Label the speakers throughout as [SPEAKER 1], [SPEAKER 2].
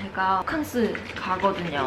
[SPEAKER 1] 제가 호캉스 가거든요.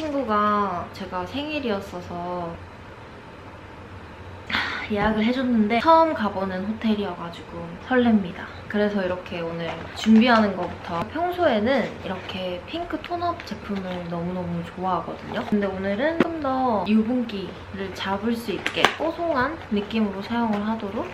[SPEAKER 1] 친구가 제가 생일이었어서 하, 예약을 해줬는데 처음 가보는 호텔이어가지고 설렙니다. 그래서 이렇게 오늘 준비하는 것부터 평소에는 이렇게 핑크 톤업 제품을 너무너무 좋아하거든요. 근데 오늘은 좀 더 유분기를 잡을 수 있게 뽀송한 느낌으로 사용을 하도록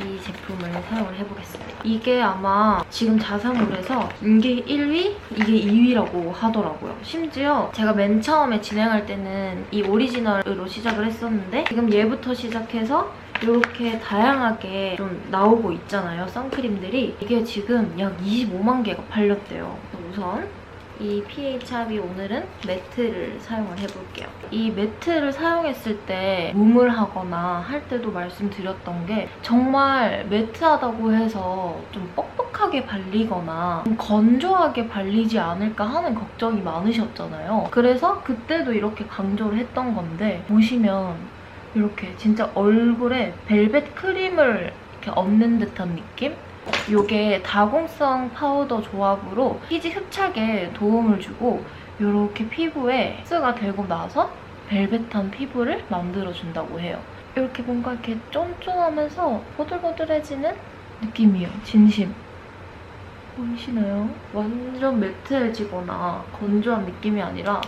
[SPEAKER 1] 이 제품을 사용을 해보겠습니다. 이게 아마 지금 자사몰에서 이게 1위, 이게 2위라고 하더라고요. 심지어 제가 맨 처음에 진행할 때는 이 오리지널으로 시작을 했었는데 지금 얘부터 시작해서 이렇게 다양하게 좀 나오고 있잖아요, 선크림들이. 이게 지금 약 25만 개가 팔렸대요. 우선 이 PHRB 오늘은 매트를 사용을 해볼게요. 이 매트를 사용했을 때 뭉을 하거나 할 때도 말씀드렸던 게 정말 매트하다고 해서 좀 뻑뻑하게 발리거나 좀 건조하게 발리지 않을까 하는 걱정이 많으셨잖아요. 그래서 그때도 이렇게 강조를 했던 건데 보시면 이렇게 진짜 얼굴에 벨벳 크림을 이렇게 얹는 듯한 느낌? 이게 다공성 파우더 조합으로 피지 흡착에 도움을 주고 이렇게 피부에 흡수가 되고 나서 벨벳한 피부를 만들어준다고 해요. 이렇게 뭔가 이렇게 쫀쫀하면서 보들보들해지는 느낌이에요. 진심. 보이시나요? 완전 매트해지거나 건조한 느낌이 아니라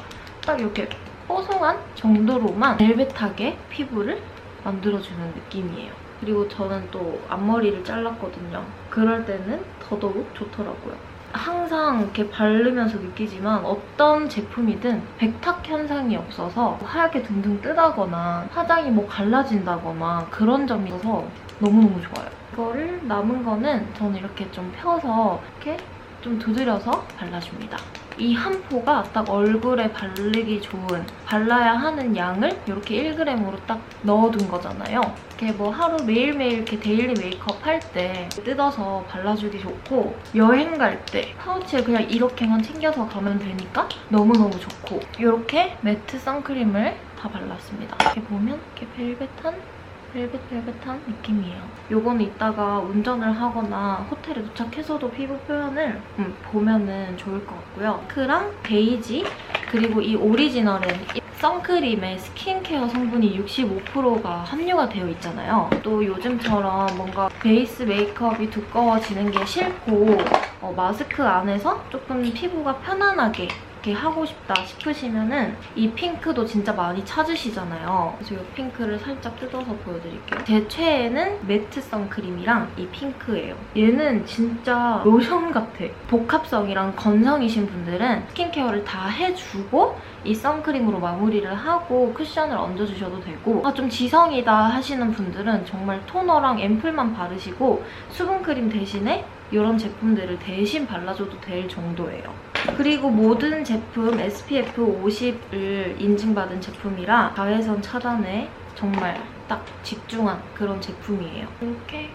[SPEAKER 1] 딱 이렇게 뽀송한 정도로만 벨벳하게 피부를 만들어주는 느낌이에요. 그리고 저는 또 앞머리를 잘랐거든요. 그럴 때는 더더욱 좋더라고요. 항상 이렇게 바르면서 느끼지만 어떤 제품이든 백탁 현상이 없어서 하얗게 둥둥 뜨다거나 화장이 뭐 갈라진다거나 그런 점이 있어서 너무너무 좋아요. 이거를 남은 거는 저는 이렇게 좀 펴서 이렇게 좀 두드려서 발라줍니다. 이 한 포가 딱 얼굴에 바르기 좋은 발라야 하는 양을 이렇게 1g으로 딱 넣어둔 거잖아요. 이렇게 뭐 하루 매일매일 이렇게 데일리 메이크업 할 때 뜯어서 발라주기 좋고 여행 갈 때 파우치에 그냥 이렇게만 챙겨서 가면 되니까 너무너무 좋고 이렇게 매트 선크림을 다 발랐습니다. 이렇게 보면 이렇게 벨벳한 벨벳벨벳한 느낌이에요. 요거는 이따가 운전을 하거나 호텔에 도착해서도 피부 표현을 음, 보면은 좋을 것 같고요. 크랑 베이지 그리고 이 오리지널은 이 선크림에 스킨케어 성분이 65%가 함유가 되어 있잖아요. 또 요즘처럼 뭔가 베이스 메이크업이 두꺼워지는 게 싫고 어, 마스크 안에서 조금 피부가 편안하게 이렇게 하고 싶다 싶으시면은 이 핑크도 진짜 많이 찾으시잖아요. 그래서 이 핑크를 살짝 뜯어서 보여드릴게요. 제 최애는 매트 선크림이랑 이 핑크예요. 얘는 진짜 로션 같아. 복합성이랑 건성이신 분들은 스킨케어를 다 해주고 이 선크림으로 마무리를 하고 쿠션을 얹어주셔도 되고 아 좀 지성이다 하시는 분들은 정말 토너랑 앰플만 바르시고 수분크림 대신에 이런 제품들을 대신 발라줘도 될 정도예요. 그리고 모든 제품 SPF 50을 인증받은 제품이라 자외선 차단에 정말 딱 집중한 그런 제품이에요. 이렇게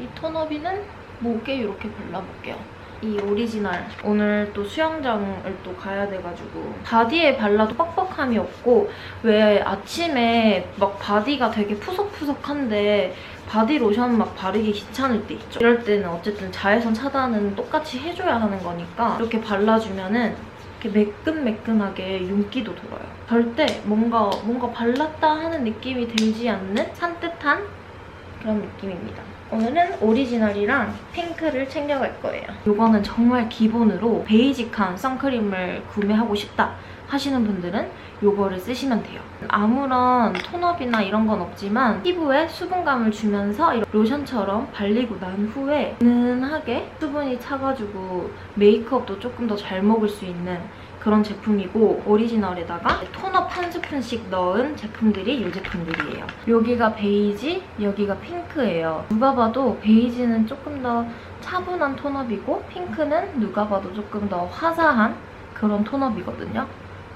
[SPEAKER 1] 이 톤업이는 목에 이렇게 발라볼게요. 이 오리지널 오늘 또 수영장을 또 가야 돼가지고 바디에 발라도 뻑뻑함이 없고 왜 아침에 막 바디가 되게 푸석푸석한데 바디 로션 막 바르기 귀찮을 때 있죠. 이럴 때는 어쨌든 자외선 차단은 똑같이 해줘야 하는 거니까 이렇게 발라주면은 매끈매끈하게 윤기도 돌아요. 절대 뭔가 뭔가 발랐다 하는 느낌이 들지 않는 산뜻한 그런 느낌입니다. 오늘은 오리지널이랑 핑크를 챙겨갈 거예요. 이거는 정말 기본으로 베이직한 선크림을 구매하고 싶다 하시는 분들은 이거를 쓰시면 돼요. 아무런 톤업이나 이런 건 없지만 피부에 수분감을 주면서 로션처럼 발리고 난 후에 은은하게 수분이 차가지고 메이크업도 조금 더 잘 먹을 수 있는 그런 제품이고 오리지널에다가 톤업 한 스푼씩 넣은 제품들이 이 제품들이에요. 여기가 베이지, 여기가 핑크예요. 누가 봐도 베이지는 조금 더 차분한 톤업이고 핑크는 누가 봐도 조금 더 화사한 그런 톤업이거든요.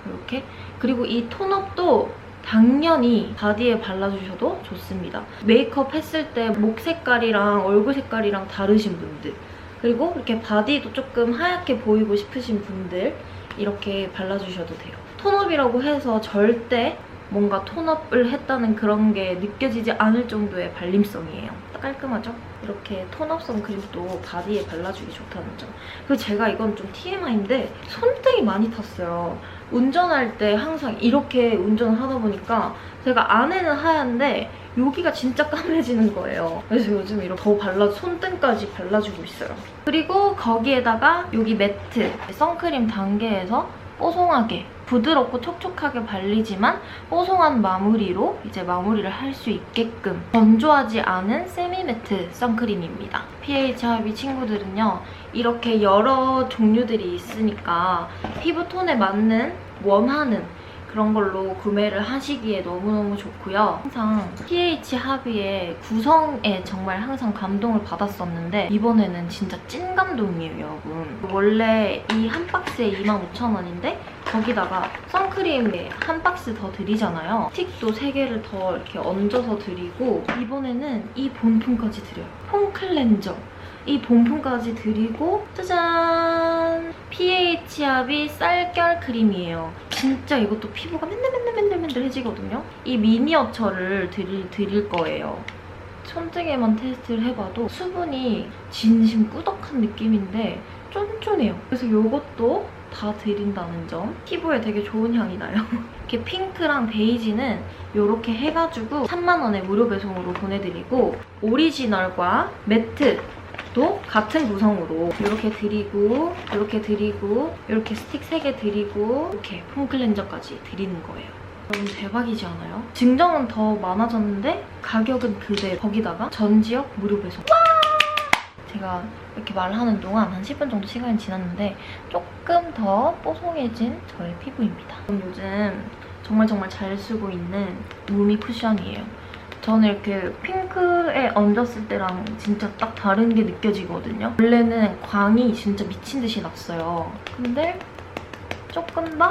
[SPEAKER 1] 이렇게 그리고 이 톤업도 당연히 바디에 발라주셔도 좋습니다. 메이크업 했을 때 목 색깔이랑 얼굴 색깔이랑 다르신 분들 그리고 이렇게 바디도 조금 하얗게 보이고 싶으신 분들 이렇게 발라주셔도 돼요. 톤업이라고 해서 절대 뭔가 톤업을 했다는 그런 게 느껴지지 않을 정도의 발림성이에요. 깔끔하죠? 이렇게 톤업 선크림도 바디에 발라주기 좋다는 점. 그리고 제가 이건 좀 TMI인데 손등이 많이 탔어요. 운전할 때 항상 이렇게 운전을 하다 보니까 제가 안에는 하얀데 여기가 진짜 까매지는 거예요. 그래서 요즘 이렇게 더 발라 손등까지 발라주고 있어요. 그리고 거기에다가 여기 매트 선크림 단계에서 뽀송하게 부드럽고 촉촉하게 발리지만 뽀송한 마무리로 이제 마무리를 할 수 있게끔 건조하지 않은 세미 매트 선크림입니다. pH 합이 친구들은요 이렇게 여러 종류들이 있으니까 피부 톤에 맞는 원하는 그런 걸로 구매를 하시기에 너무너무 좋고요. 항상 pH 합의의 구성에 정말 항상 감동을 받았었는데 이번에는 진짜 찐 감동이에요, 여러분. 원래 이 한 박스에 25,000원인데 거기다가 선크림 한 박스 더 드리잖아요. 스틱도 3개를 더 이렇게 얹어서 드리고 이번에는 이 본품까지 드려요. 폼 클렌저. 이 본품까지 드리고 짜잔! pH 합이 쌀결 크림이에요. 진짜 이것도 피부가 맨날 맨날 맨날 맨날 해지거든요. 이 미니어처를 드릴, 드릴 거예요. 손등에만 테스트를 해봐도 수분이 진심 꾸덕한 느낌인데 쫀쫀해요. 그래서 이것도 다 드린다는 점. 피부에 되게 좋은 향이 나요. 이렇게 핑크랑 베이지는 이렇게 해가지고 3만원에 무료 배송으로 보내드리고 오리지널과 매트 도 같은 구성으로 이렇게 드리고 이렇게 드리고 이렇게 스틱 3개 드리고 이렇게 폼 클렌저까지 드리는 거예요. 너무 대박이지 않아요? 증정은 더 많아졌는데 가격은 그대로 거기다가 전 지역 무료 배송 제가 이렇게 말하는 동안 한 10분 정도 시간이 지났는데 조금 더 뽀송해진 저의 피부입니다. 요즘 정말 정말 잘 쓰고 있는 무미 쿠션이에요. 저는 이렇게 핑크에 얹었을 때랑 진짜 딱 다른 게 느껴지거든요. 원래는 광이 진짜 미친 듯이 났어요. 근데 조금 더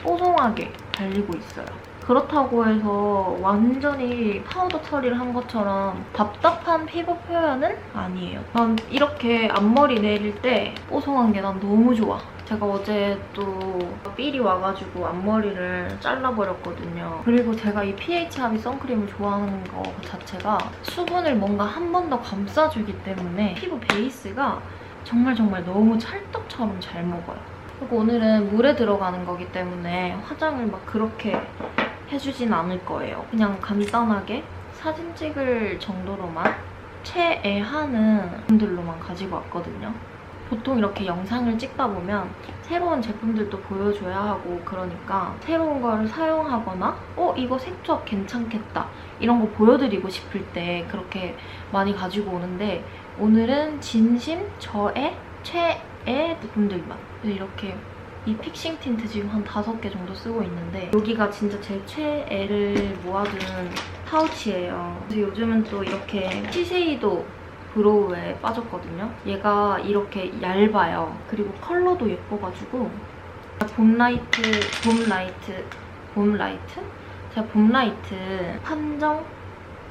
[SPEAKER 1] 뽀송하게 발리고 있어요. 그렇다고 해서 완전히 파우더 처리를 한 것처럼 답답한 피부 표현은 아니에요. 난 이렇게 앞머리 내릴 때 뽀송한 게 난 너무 좋아. 제가 어제 또 삘이 와가지고 앞머리를 잘라버렸거든요. 그리고 제가 이 pH 합의 선크림을 좋아하는 거 자체가 수분을 뭔가 한 번 더 감싸주기 때문에 피부 베이스가 정말 정말 너무 찰떡처럼 잘 먹어요. 그리고 오늘은 물에 들어가는 거기 때문에 화장을 막 그렇게 해주진 않을 거예요. 그냥 간단하게 사진 찍을 정도로만 최애하는 분들로만 가지고 왔거든요. 보통 이렇게 영상을 찍다 보면 새로운 제품들도 보여줘야 하고 그러니까 새로운 거를 사용하거나 어 이거 색조합 괜찮겠다 이런 거 보여드리고 싶을 때 그렇게 많이 가지고 오는데 오늘은 진심 저의 최애 제품들만 이렇게 이 픽싱 틴트 지금 한 다섯 개 정도 쓰고 있는데 여기가 진짜 제 최애를 모아둔 파우치예요. 그래서 요즘은 또 이렇게 시세이도 브로우에 빠졌거든요. 얘가 이렇게 얇아요. 그리고 컬러도 예뻐가지고 봄라이트, 봄라이트, 봄라이트? 제가 봄라이트 판정,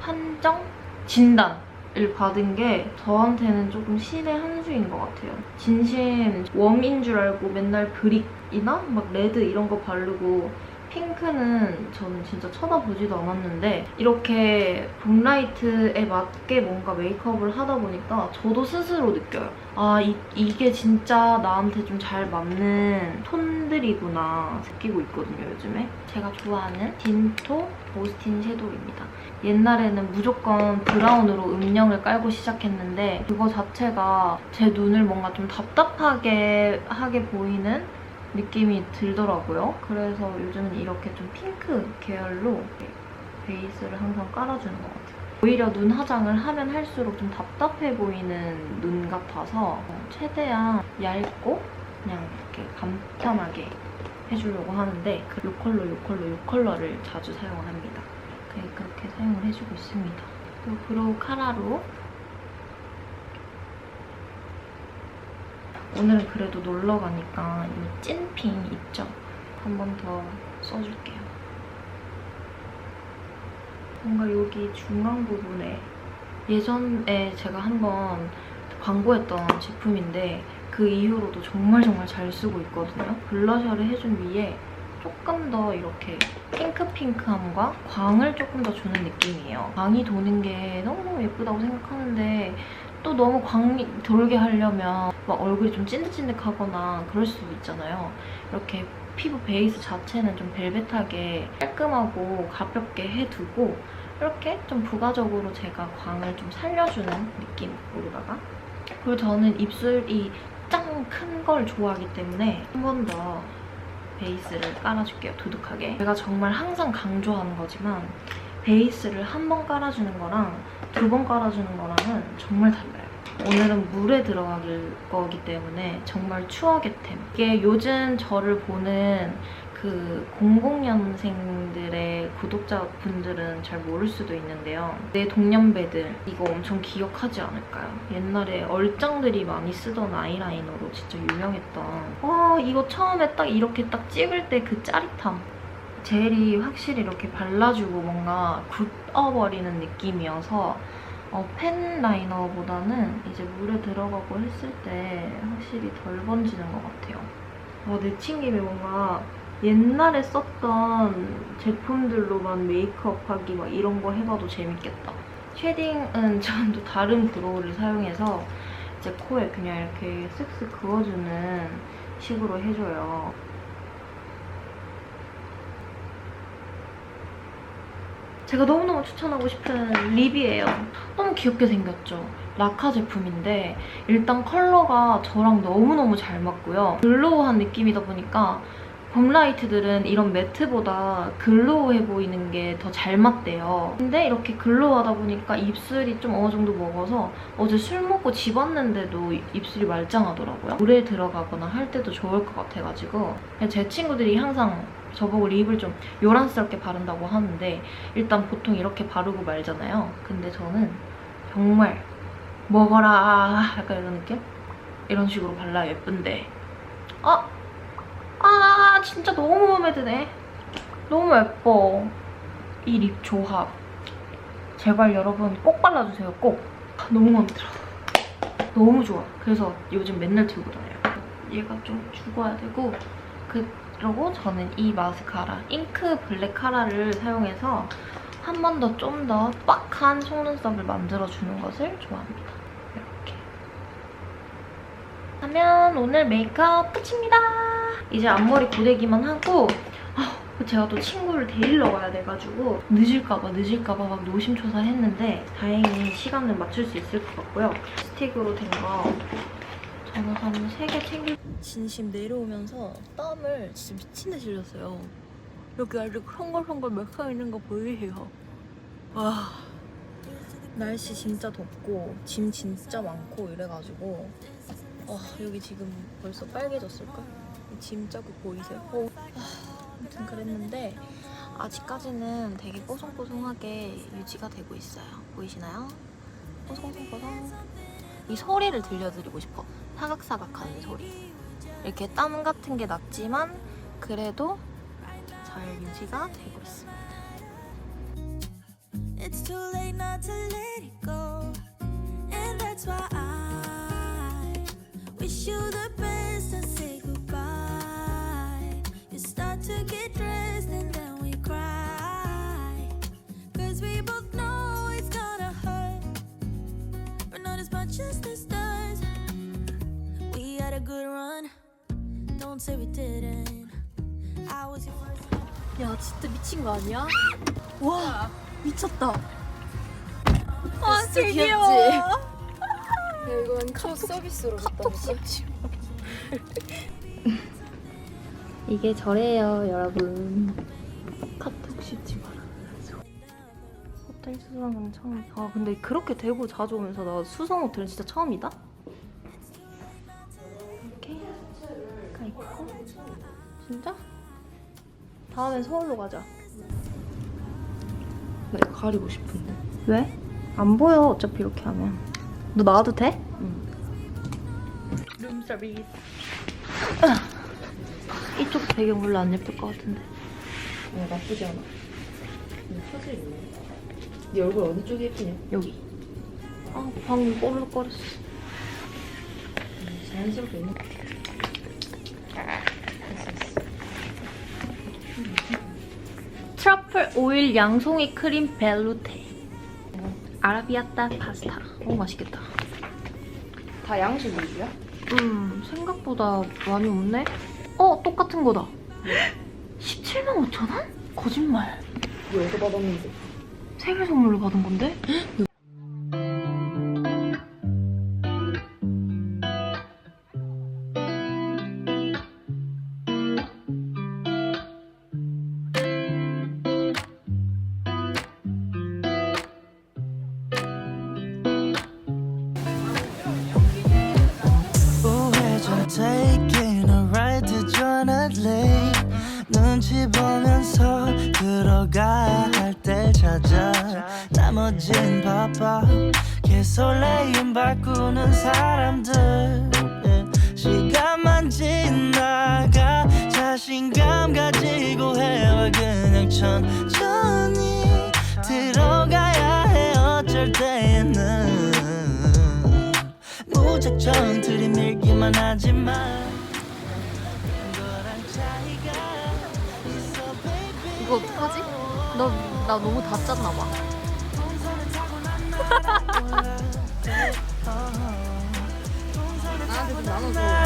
[SPEAKER 1] 판정? 진단 을 받은 게 저한테는 조금 신의 한 수인 것 같아요. 진심 웜인 줄 알고 맨날 브릭이나 막 레드 이런 거 바르고 핑크는 저는 진짜 쳐다보지도 않았는데 이렇게 봄라이트에 맞게 뭔가 메이크업을 하다 보니까 저도 스스로 느껴요. 아 이, 이게 진짜 나한테 좀 잘 맞는 톤들이구나 느끼고 있거든요 요즘에. 제가 좋아하는 딘토 오스틴 섀도우입니다. 옛날에는 무조건 브라운으로 음영을 깔고 시작했는데 그거 자체가 제 눈을 뭔가 좀 답답하게 하게 보이는 느낌이 들더라고요. 그래서 요즘은 이렇게 좀 핑크 계열로 베이스를 항상 깔아주는 것 같아요. 오히려 눈 화장을 하면 할수록 좀 답답해 보이는 눈 같아서 최대한 얇고 그냥 이렇게 간편하게 해주려고 하는데 그요 컬러, 요 컬러, 요 컬러를 자주 사용을 합니다. 그래, 그렇게 사용을 해주고 있습니다. 그리고 브로우 카라로 오늘은 그래도 놀러 가니까 이 찐핑 있죠? 한 번 더 써줄게요. 뭔가 여기 중앙 부분에 예전에 제가 한번 광고했던 제품인데 그 이후로도 정말 정말 잘 쓰고 있거든요. 블러셔를 해준 위에 조금 더 이렇게 핑크핑크함과 광을 조금 더 주는 느낌이에요. 광이 도는 게 너무너무 예쁘다고 생각하는데 또 너무 광이 돌게 하려면 막 얼굴이 좀 찐득찐득하거나 그럴 수도 있잖아요. 이렇게 피부 베이스 자체는 좀 벨벳하게 깔끔하고 가볍게 해두고 이렇게 좀 부가적으로 제가 광을 좀 살려주는 느낌으로다가 그리고 저는 입술이 짱 큰 걸 좋아하기 때문에 한 번 더 베이스를 깔아줄게요, 두둑하게. 제가 정말 항상 강조하는 거지만 베이스를 한 번 깔아주는 거랑 두 번 깔아주는 거랑은 정말 달라요. 오늘은 물에 들어갈 거기 때문에 정말 추억의 템. 이게 요즘 저를 보는 그 00년생들의 구독자분들은 잘 모를 수도 있는데요. 내 동년배들 이거 엄청 기억하지 않을까요? 옛날에 얼짱들이 많이 쓰던 아이라이너로 진짜 유명했던 와 이거 처음에 딱 이렇게 딱 찍을 때 그 짜릿함 젤이 확실히 이렇게 발라주고 뭔가 굳어버리는 느낌이어서 어, 펜 라이너보다는 이제 물에 들어가고 했을 때 확실히 덜 번지는 것 같아요. 어, 내친 김에 뭔가 옛날에 썼던 제품들로만 메이크업하기 막 이런 거 해봐도 재밌겠다. 쉐딩은 전 또 다른 브로우를 사용해서 이제 코에 그냥 이렇게 쓱쓱 그어주는 식으로 해줘요. 제가 너무너무 추천하고 싶은 립이에요. 너무 귀엽게 생겼죠? 라카 제품인데 일단 컬러가 저랑 너무너무 잘 맞고요. 글로우한 느낌이다 보니까 봄라이트들은 이런 매트보다 글로우해 보이는 게 더 잘 맞대요. 근데 이렇게 글로우하다 보니까 입술이 좀 어느 정도 먹어서 어제 술 먹고 집 왔는데도 입술이 말짱하더라고요. 물에 들어가거나 할 때도 좋을 것 같아가지고 제 친구들이 항상 저보고 립을 좀 요란스럽게 바른다고 하는데 일단 보통 이렇게 바르고 말잖아요. 근데 저는 정말 먹어라 약간 이런 느낌? 이런 식으로 발라야 예쁜데. 아! 아 진짜 너무 마음에 드네. 너무 예뻐. 이 립 조합. 제발 여러분 꼭 발라주세요 꼭. 아, 너무 마음에 들어. 너무 좋아. 그래서 요즘 맨날 들고 다녀요. 얘가 좀 죽어야 되고 그 그리고 저는 이 마스카라 잉크 블랙 카라를 사용해서 한 번 더 좀 더 빡한 속눈썹을 만들어주는 것을 좋아합니다. 이렇게. 하면 오늘 메이크업 끝입니다. 이제 앞머리 고데기만 하고 아, 제가 또 친구를 데리러 가야 돼가지고 늦을까봐 늦을까봐 막 노심초사 했는데 다행히 시간을 맞출 수 있을 것 같고요. 스틱으로 된 거 저는 한 3개 챙길 진심 내려오면서 땀을 진짜 미친 듯이 흘렸어요. 여기 아주 헝걸헝걸 맥혀 있는 거 보이세요? 와 날씨 진짜 덥고 짐 진짜 많고 이래가지고 와 여기 지금 벌써 빨개졌을까? 이짐 자국 보이세요? 어. 아, 아무튼 그랬는데 아직까지는 되게 뽀송뽀송하게 유지가 되고 있어요. 보이시나요? 뽀송뽀송 이 소리를 들려드리고 싶어. 사각사각하는 소리. 이렇게 땀 같은 게 났지만 그래도 잘 유지가 되고 있습니다.
[SPEAKER 2] Wish you the best and say goodbye. You start to get dressed
[SPEAKER 1] 야 진짜 미친 거 아니야? 와 미쳤다. 아
[SPEAKER 3] 진짜?
[SPEAKER 1] 귀여워.
[SPEAKER 3] 야, 이건 카톡 서비스로
[SPEAKER 1] 카톡? 섭취. 이게 저래요 여러분. 카톡 씹지 말아야죠. 호텔 수성은 처음. 아 근데 그렇게 대구 자주 오면서 나 수성 호텔은 진짜 처음이다. 진짜? 다음엔 서울로 가자.
[SPEAKER 3] 나 이거 가리고 싶은데.
[SPEAKER 1] 왜? 안 보여 어차피 이렇게 하면. 너 나와도 돼?
[SPEAKER 3] 응.
[SPEAKER 1] 룸 서비스. 이쪽 배경 별로 안 예쁠 것 같은데.
[SPEAKER 3] 어, 나쁘지 않아. 화질 있네. 네 얼굴 어느 쪽이 예쁘냐?
[SPEAKER 1] 여기. 아 방금 꼬르륵거렸어.
[SPEAKER 3] 자연스럽게 있는.
[SPEAKER 1] 트러플 오일 양송이 크림 벨루테. 아라비아따 파스타. 오 맛있겠다.
[SPEAKER 3] 다 양식 위주야?
[SPEAKER 1] 음 생각보다 많이 없네. 어 똑같은 거다. 17만 5천 원? 거짓말.
[SPEAKER 3] 이거 어디서 받았는데?
[SPEAKER 1] 생일 선물로 받은 건데?
[SPEAKER 4] taking a ride to Joanna Lake. 눈치 보면서 들어가야 할때 찾아. 나머진 바빠. 개설레임 바꾸는 사람들. 예. 시간만 지나가 자신감 가지고 해와 그냥 천천히 들어가야 해. 어쩔 때 무작정 들이밀기만 하지만
[SPEAKER 1] 이거 어떡하지? 너, 나 너무 다 짰나 봐.
[SPEAKER 3] 나한테 좀 나눠줘.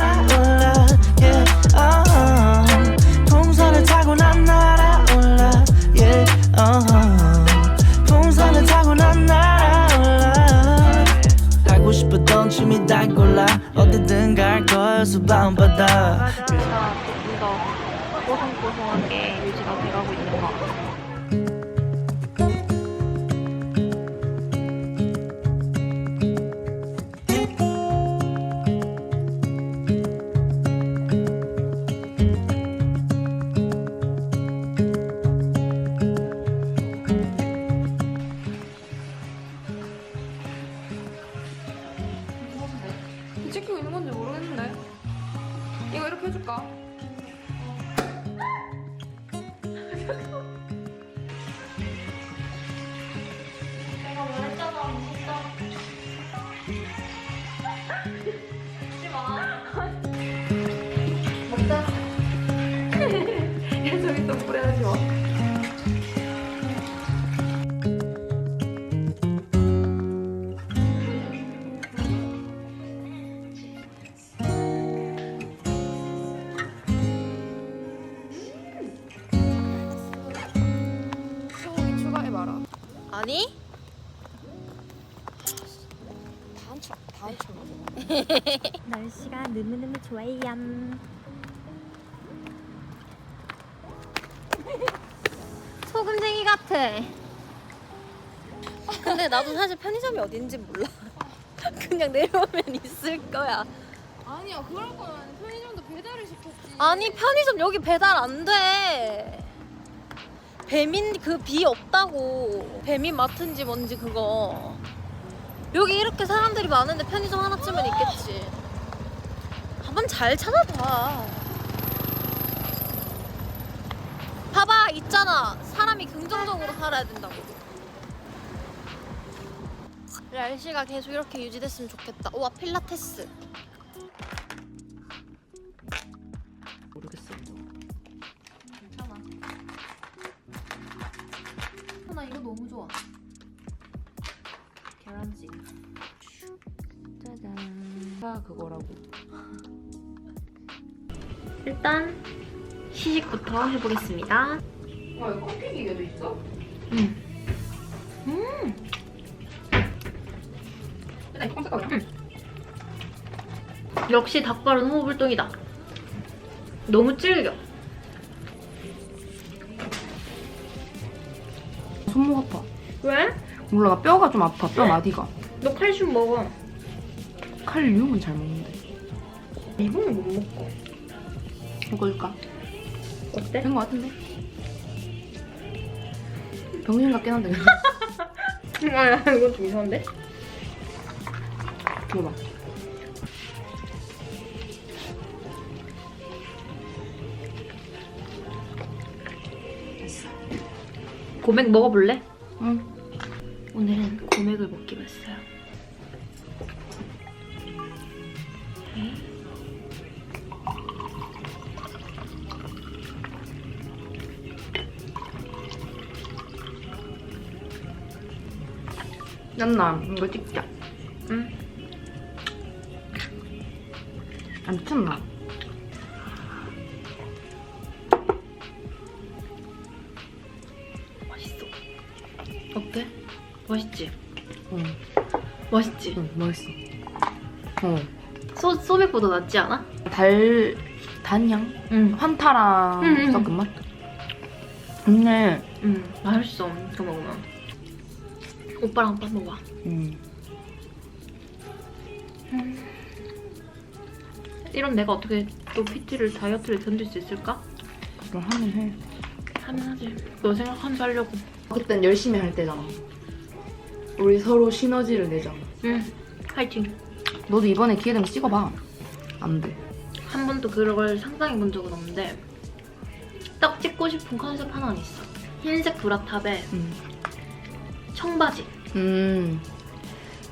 [SPEAKER 4] 밤바다
[SPEAKER 1] 맞아. 조금 더 뽀송뽀송하게 유지가 돼가고 있는 것 같아.
[SPEAKER 3] 찍히고 있는 건지 모르겠는데. 이거 이렇게 해줄까? 다음 주, 다음 주.
[SPEAKER 1] 날씨가 너무너무 좋아요. 소금쟁이 같아. 근데 나도 사실 편의점이 어딘지 몰라. 그냥 내려오면 있을 거야.
[SPEAKER 3] 아니야, 그럴 거면 편의점도 배달을 시켰지.
[SPEAKER 1] 아니 편의점 여기 배달 안 돼. 배민 그 비 없다고. 배민 마트인지 뭔지 그거. 여기 이렇게 사람들이 많은데 편의점 하나쯤은 있겠지. 한번 잘 찾아봐. 봐봐 있잖아. 사람이 긍정적으로 살아야 된다고. 날씨가 계속 이렇게 유지됐으면 좋겠다. 우와 필라테스. 일단 시식부터 해보겠습니다.
[SPEAKER 3] 와, 이거 커피 기계도 있어?
[SPEAKER 1] 음.
[SPEAKER 3] 일단 이거 깜짝이야.
[SPEAKER 1] 역시 닭발은 호불동이다. 너무 질겨.
[SPEAKER 3] 손목 아파.
[SPEAKER 1] 왜?
[SPEAKER 3] 몰라, 나 뼈가 좀 아파. 뼈 마디가.
[SPEAKER 1] 너 칼슘 먹어.
[SPEAKER 3] 칼륨은 잘 먹는데.
[SPEAKER 1] 이거는 못 먹고.
[SPEAKER 3] 먹을까?
[SPEAKER 1] 어때?
[SPEAKER 3] 된거 같은데? 병신 같긴 한데.
[SPEAKER 1] 아, 이건 좀 이상한데?
[SPEAKER 3] 먹어봐.
[SPEAKER 1] 고맥 먹어볼래?
[SPEAKER 3] 응.
[SPEAKER 1] 오늘은 고맥을 먹기로 했어요.
[SPEAKER 3] 얀나 이거 찍자.
[SPEAKER 1] 응.
[SPEAKER 3] 안 미쳤나?
[SPEAKER 1] 맛있어. 어때? 맛있지?
[SPEAKER 3] 응.
[SPEAKER 1] 맛있지?
[SPEAKER 3] 응 맛있어. 어.
[SPEAKER 1] 소, 소맥보다 낫지 않아?
[SPEAKER 3] 달 단향?
[SPEAKER 1] 응.
[SPEAKER 3] 환타랑
[SPEAKER 1] 응, 응.
[SPEAKER 3] 섞은 맛? 근데
[SPEAKER 1] 응. 맛있어. 이거 먹으면. 오빠랑 한번 먹어봐.
[SPEAKER 3] 음.
[SPEAKER 1] 이런 내가 어떻게 또 PT를 다이어트를 견딜 수 있을까?
[SPEAKER 3] 그럼 하면 해.
[SPEAKER 1] 하면 하지. 너 생각하면서 하려고.
[SPEAKER 3] 그땐 열심히 할 때잖아. 우리 서로 시너지를 내자.
[SPEAKER 1] 응. 파이팅.
[SPEAKER 3] 너도 이번에 기회 되면 찍어봐. 안 돼.
[SPEAKER 1] 한 번도 그런 걸 상상해 본 적은 없는데 딱 찍고 싶은 컨셉 하나는 있어. 흰색 브라탑에
[SPEAKER 3] 음.
[SPEAKER 1] 청바지.
[SPEAKER 3] 음.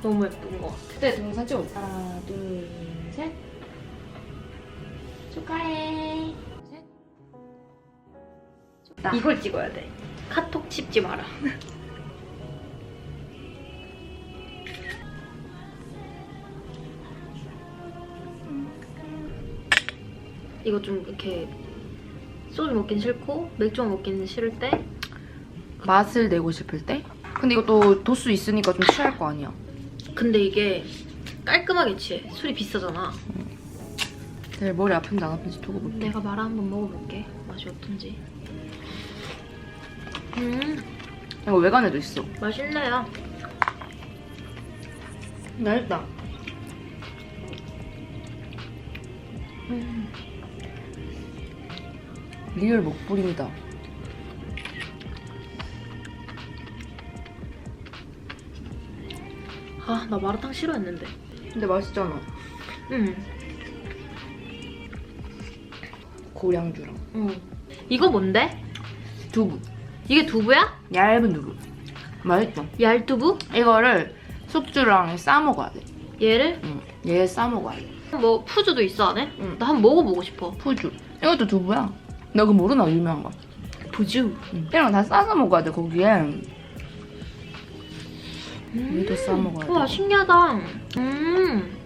[SPEAKER 1] 너무 예쁜 것 같아.
[SPEAKER 3] 그때 동영상 찍어. 하나, 둘, 셋.
[SPEAKER 1] 축하해. 이걸 찍어야 돼. 카톡 씹지 마라. 이거 좀 이렇게 소주 먹긴 싫고 맥주 먹긴 싫을 때
[SPEAKER 3] 맛을 내고 싶을 때? 근데 이것도 도수 있으니까 좀 취할 거 아니야.
[SPEAKER 1] 근데 이게 깔끔하게 취해. 술이 비싸잖아.
[SPEAKER 3] 내 머리 아픈지 안 아픈지 두고 볼게.
[SPEAKER 1] 내가 마라 한번 먹어볼게. 맛이 어떤지. 음,
[SPEAKER 3] 이거 외관에도 있어.
[SPEAKER 1] 맛있네요.
[SPEAKER 3] 맛있다.
[SPEAKER 1] 음.
[SPEAKER 3] 리얼 먹부림이다.
[SPEAKER 1] 아, 나 마라탕 싫어했는데.
[SPEAKER 3] 근데 맛있잖아.
[SPEAKER 1] 응.
[SPEAKER 3] 고량주랑.
[SPEAKER 1] 응. 이거 뭔데?
[SPEAKER 3] 두부.
[SPEAKER 1] 이게 두부야?
[SPEAKER 3] 얇은 두부. 맛있죠?
[SPEAKER 1] 얄두부?
[SPEAKER 3] 이거를 숙주랑 싸 먹어야 돼.
[SPEAKER 1] 얘를?
[SPEAKER 3] 응. 얘싸 먹어야 돼.
[SPEAKER 1] 뭐 푸주도 있어 안에?
[SPEAKER 3] 응.
[SPEAKER 1] 나 한번 먹어보고 싶어.
[SPEAKER 3] 푸주. 이것도 두부야. 너 그거 모르나 유명한 거.
[SPEAKER 1] 푸주.
[SPEAKER 3] 응. 이런 거 다 싸서 먹어야 돼 거기에. 우리도 싸 먹어야 돼.
[SPEAKER 1] 우와 신기하다. 음.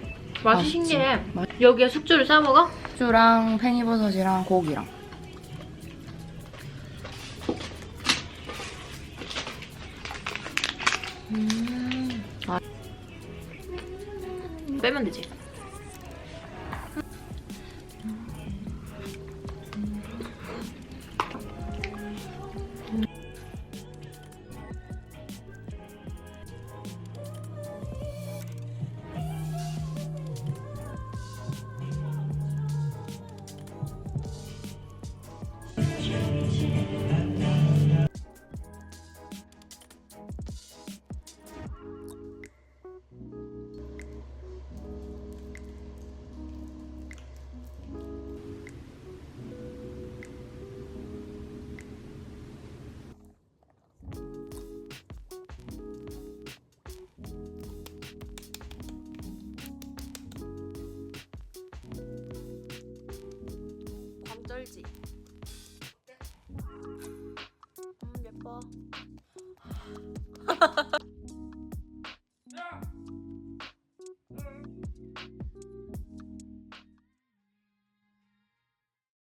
[SPEAKER 1] 맛이
[SPEAKER 3] 맛있지?
[SPEAKER 1] 신기해.
[SPEAKER 3] 맛-
[SPEAKER 1] 여기에 숙주를 싸 먹어?
[SPEAKER 3] 숙주랑 팽이버섯이랑 고기랑.
[SPEAKER 1] 음. 아. 빼면 되지.